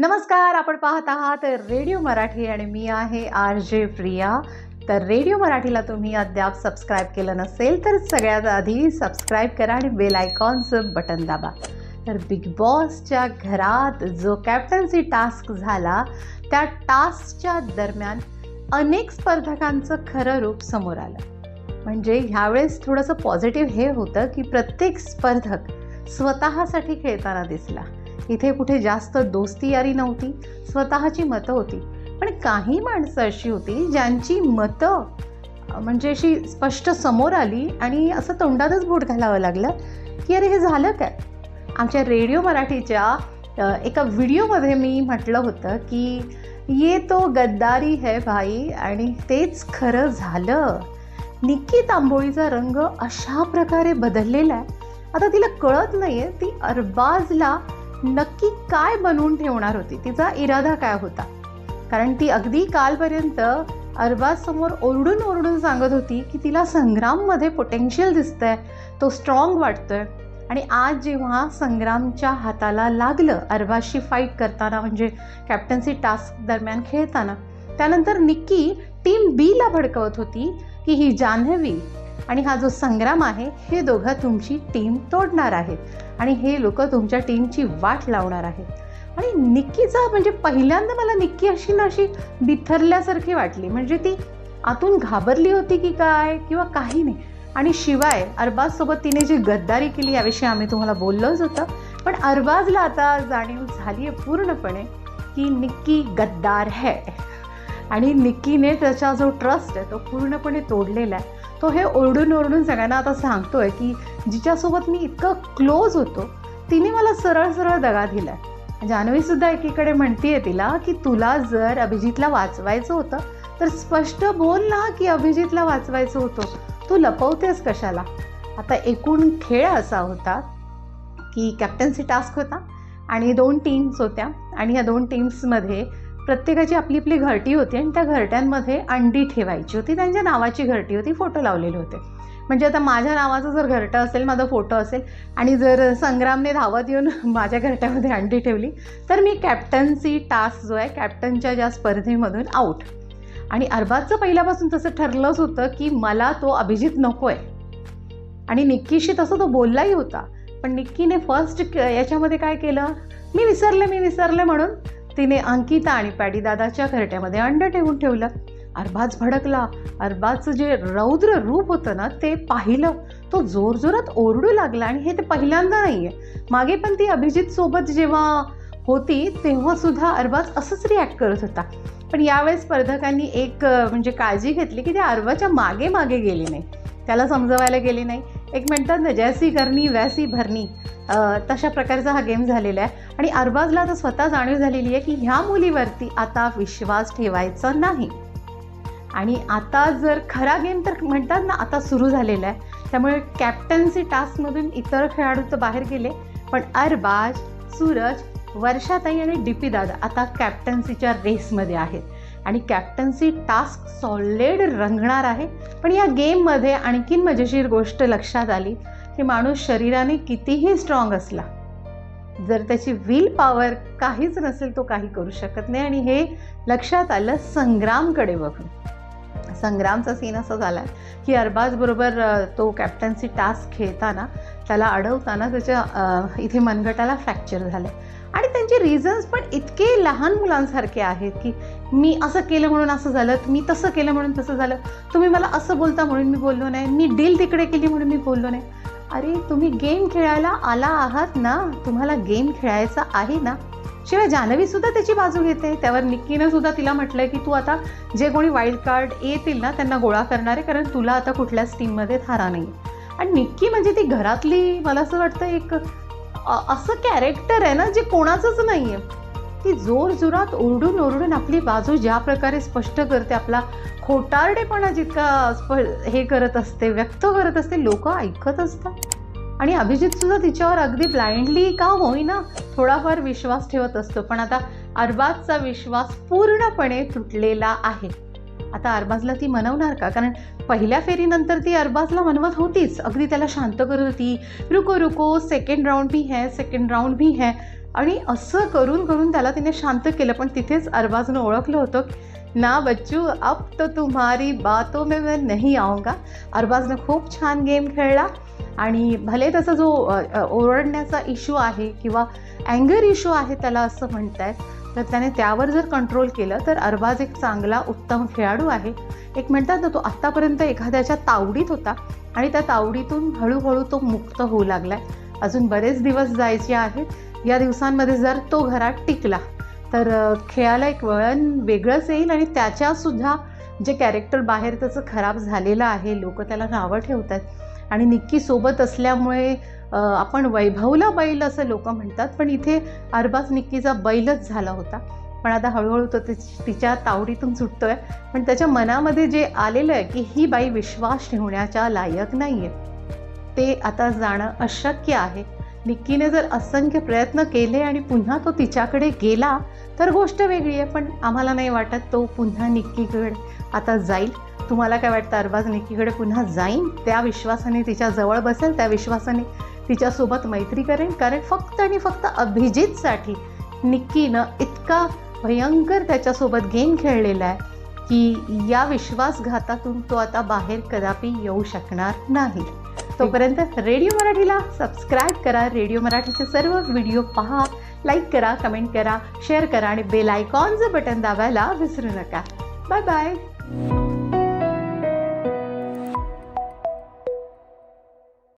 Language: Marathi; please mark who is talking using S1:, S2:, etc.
S1: नमस्कार आपण पाहत आहात रेडिओ मराठी आणि मी आहे आर जे प्रिया. तर रेडिओ मराठीला तुम्ही अद्याप सबस्क्राईब केलं नसेल तर सगळ्यात आधी सबस्क्राईब करा आणि बेल आयकॉनचं बटन दाबा. तर बिग बॉसच्या घरात जो कॅप्टन्सी टास्क झाला त्या टास्कच्या दरम्यान अनेक स्पर्धकांचं खरं रूप समोर आलं. म्हणजे ह्यावेळेस थोडंसं पॉझिटिव्ह हे होतं की प्रत्येक स्पर्धक स्वतःसाठी खेळताना दिसला. इथे कुठे जास्त दोस्ती यारी नव्हती स्वतःची मतं होती. पण काही माणसं अशी होती ज्यांची मतं म्हणजे अशी स्पष्ट समोर आली आणि असं तोंडातच बोट घालावं लागलं की अरे हे झालं काय? आमच्या रेडिओ मराठीच्या एका व्हिडिओमध्ये मी म्हटलं होतं की ये तो गद्दारी है भाई आणि तेच खरं झालं. निक्की तांबोळीचा रंग अशा प्रकारे बदललेला आहे. आता तिला कळत नाही आहे ती अरबाजला नक्की काय बनवून ठेवणार होती? तिचा इरादा काय होता? कारण ती अगदी कालपर्यंत अरबाज समोर ओरडून ओरडून सांगत होती की तिला संग्राममध्ये पोटेन्शियल दिसतंय तो स्ट्रॉंग वाटतोय. आणि आज जेव्हा संग्रामच्या हाताला लागलं अरबाजशी फाईट करताना म्हणजे कॅप्टन्सी टास्क दरम्यान खेळताना त्यानंतर निक्की टीम बीला भडकवत होती की ही जान्हवी आणि हा जो संग्राम आहे हे दोघं तुमची टीम तोडणार आहेत. आणि हे लोक तुमच्या टीमची वाट लावणार आहेत. आणि निक्कीचा म्हणजे पहिल्यांदा मला निक्की अशी ना अशी बिथरल्यासारखी वाटली. म्हणजे ती आतून घाबरली होती की काय किंवा काही नाही. आणि शिवाय अरबाजसोबत तिने जी गद्दारी केली याविषयी आम्ही तुम्हाला बोललोच होतं. पण अरबाजला आता जाणीव झाली आहे पूर्णपणे की निक्की गद्दार है. आणि निक्कीने त्याचा जो ट्रस्ट आहे तो पूर्णपणे तोडलेला आहे. तो हे ओरडून ओरडून सगळ्यांना आता सांगतोय की जिच्यासोबत मी इतकं क्लोज होतो तिने मला सरळ सरळ दगा दिला जान्हवीसुद्धा एकीकडे म्हणतीये तिला की तुला जर अभिजितला वाचवायचं होतं तर स्पष्ट बोल ना की अभिजितला वाचवायचं होतं. तू लपवतेस कशाला? आता एकूण खेळ असा होता की कॅप्टन्सी टास्क होता आणि दोन टीम्स होत्या आणि ह्या दोन टीम्समध्ये प्रत्येकाची आपली आपली घरटी होती आणि त्या घरट्यांमध्ये अंडी ठेवायची होती. त्यांच्या नावाची घरटी होती फोटो लावलेले होते. म्हणजे आता माझ्या नावाचं जर घरटं असेल माझा फोटो असेल आणि जर संग्रामने धावत येऊन माझ्या घरट्यामध्ये अंडी ठेवली तर मी कॅप्टन्सी टास्क जो आहे कॅप्टनच्या ज्या स्पर्धेमधून आऊट आणि अरबाजचं पहिल्यापासून तसं ठरलंच होतं की मला तो अभिजित नको आहे आणि निक्कीशी तसं तो बोललाही होता पण निक्कीने फर्स्ट याच्यामध्ये काय केलं? मी विसरले मी विसरले म्हणून तिने अंकिता आणि पॅडी दादाच्या घरट्यामध्ये अंड ठेवून ठेवलं. अरबाज भडकला. अरबाजचं जे रौद्र रूप होतं ना ते पाहिलं. तो जोरजोरात ओरडू लागला आणि हे ते पहिल्यांदा नाही आहे मागे पण ती अभिजित सोबत जेव्हा होती तेव्हा सुद्धा अरबाज असंच रिॲक्ट करत होता. पण यावेळेस स्पर्धकांनी एक म्हणजे काळजी घेतली की ते अरबाच्या मागे मागे गेली नाही. त्याला समजवायला गेली नाही. एक म्हणतात ना जैसी करणी वैसी भरणी तशा प्रकारचा हा गेम झालेला आहे. आणि अरबाजला आता स्वतः जाणीव झालेली आहे की ह्या मुलीवरती आता विश्वास ठेवायचा नाही. आणि आता जर खरा गेम तर म्हणतात ना आता सुरू झालेला आहे. त्यामुळे कॅप्टन्सी टास्कमधून इतर खेळाडू तर बाहेर गेले पण अरबाज सूरज वर्षाताई आणि डी पी दादा आता कॅप्टन्सीच्या रेसमध्ये आहेत. आणि कॅप्टन्सी टास्क सॉलिड रंगणार आहे. पण या गेममध्ये आणखीन मजेशीर गोष्ट लक्षात आली की माणूस शरीराने कितीही स्ट्रॉंग असला जर त्याची विल पॉवर काहीच नसेल तो काही करू शकत नाही. आणि हे लक्षात आलं संग्रामकडे बघून. संग्रामचा सीन असा झाला आहे की अरबाजबरोबर तो कॅप्टन्सी टास्क खेळताना त्याला अडवताना त्याच्या इथे मनगटाला फ्रॅक्चर झालं आणि त्यांचे रिझन्स पण इतके लहान मुलांसारखे आहेत की मी असं केलं म्हणून असं झालं मी तसं केलं म्हणून तसं झालं. तुम्ही मला असं बोलता म्हणून मी बोललो नाही मी डील तिकडे केली म्हणून मी बोललो नाही. अरे तुम्ही गेम खेळायला आला आहात ना? तुम्हाला गेम खेळायचा आहे ना? शिवाय जान्हवी सुद्धा त्याची बाजू घेते. त्यावर निक्कीनं सुद्धा तिला म्हटलंय की तू आता जे कोणी वाईल्ड कार्ड येतील ना त्यांना गोळा करणार आहे कारण तुला आता कुठल्याच टीममध्ये थारा नाही आणि निक्की म्हणजे ती घरातली मला असं वाटतं एक असं कॅरेक्टर आहे ना जे कोणाचंच नाही आहे ती जोर जोरात ओरडून ओरडून आपली बाजू ज्या प्रकारे स्पष्ट करते आपला खोटारडेपणा जितका स्प हे करत असते व्यक्त करत असते लोक ऐकत असतात. आणि अभिजित सुद्धा तिच्यावर अगदी ब्लाइंडली का होईना थोडाफार विश्वास ठेवत असतो. पण आता अरबाजचा विश्वास पूर्णपणे तुटलेला आहे. आता अरबाजला ती मनवणार का? कारण पहिल्या फेरीनंतर ती अरबाजला मनवत होतीच. अगदी त्याला शांत करत होती रुको रुको सेकंड राऊंड भी है सेकंड राऊंड भी है. आणि असं करून करून त्याला तिने शांत केलं. पण तिथेच अरबाजनं ओळखलं होतं ना बच्चू अब तो तुम्हारी बातों में मैं नहीं आऊंगा. अरबाजनं खूप छान गेम खेळला. आणि भले त्याचा जो ओरडण्याचा इश्यू आहे किंवा अँगर इश्यू आहे त्याला असं म्हणतायत तर त्याने त्यावर जर कंट्रोल केलं तर अरबाज एक चांगला उत्तम खेळाडू आहे. एक म्हणतात ना तो आत्तापर्यंत एखाद्याच्या तावडीत होता आणि त्या तावडीतून हळूहळू तो मुक्त होऊ लागला आहे अजून बरेच दिवस जायचे आहेत. या दिवसांमध्ये जर तो घरात टिकला तर खेळाला एक वळण वेगळंच येईल आणि त्याच्यासुद्धा जे कॅरेक्टर बाहेर त्याचं खराब झालेलं आहे लोक त्याला नावं ठेवतात आणि निक्की सोबत असल्यामुळे आपण वैभवला बैल असं लोक म्हणतात पण इथे अरबाज निक्कीचा बैलच झाला होता. पण आता हळूहळू तो ति तिच्या तावडीतून सुटतो आहे पण त्याच्या मनामध्ये जे आलेलं आहे की ही बाई विश्वास ठेवण्याच्या लायक नाही आहे ते आता जाणं अशक्य आहे. निक्कीने जर असंख्य प्रयत्न केले आणि पुन्हा तो तिच्याकडे गेला तर गोष्ट वेगळी आहे. पण आम्हाला नाही वाटत तो पुन्हा निक्कीकडे आता जाईल. तुम्हाला काय वाटतं? अरबाज निक्कीकडे पुन्हा जाईन? त्या विश्वासाने तिच्या जवळ बसेल त्या विश्वासाने तिच्यासोबत मैत्री करेन? कारण फक्त आणि फक्त अभिजितसाठी निक्कीनं इतका भयंकर त्याच्यासोबत गेम खेळलेला आहे की या विश्वासघातातून तो आता बाहेर कदापि येऊ शकणार नाही. तोपर्यंत रेडिओ मराठीला सबस्क्राईब करा. रेडिओ मराठीचे सर्व व्हिडिओ पहा. लाईक करा कमेंट करा शेअर करा आणि बेल आयकॉनचं बटन दाबायला विसरू नका. Bye bye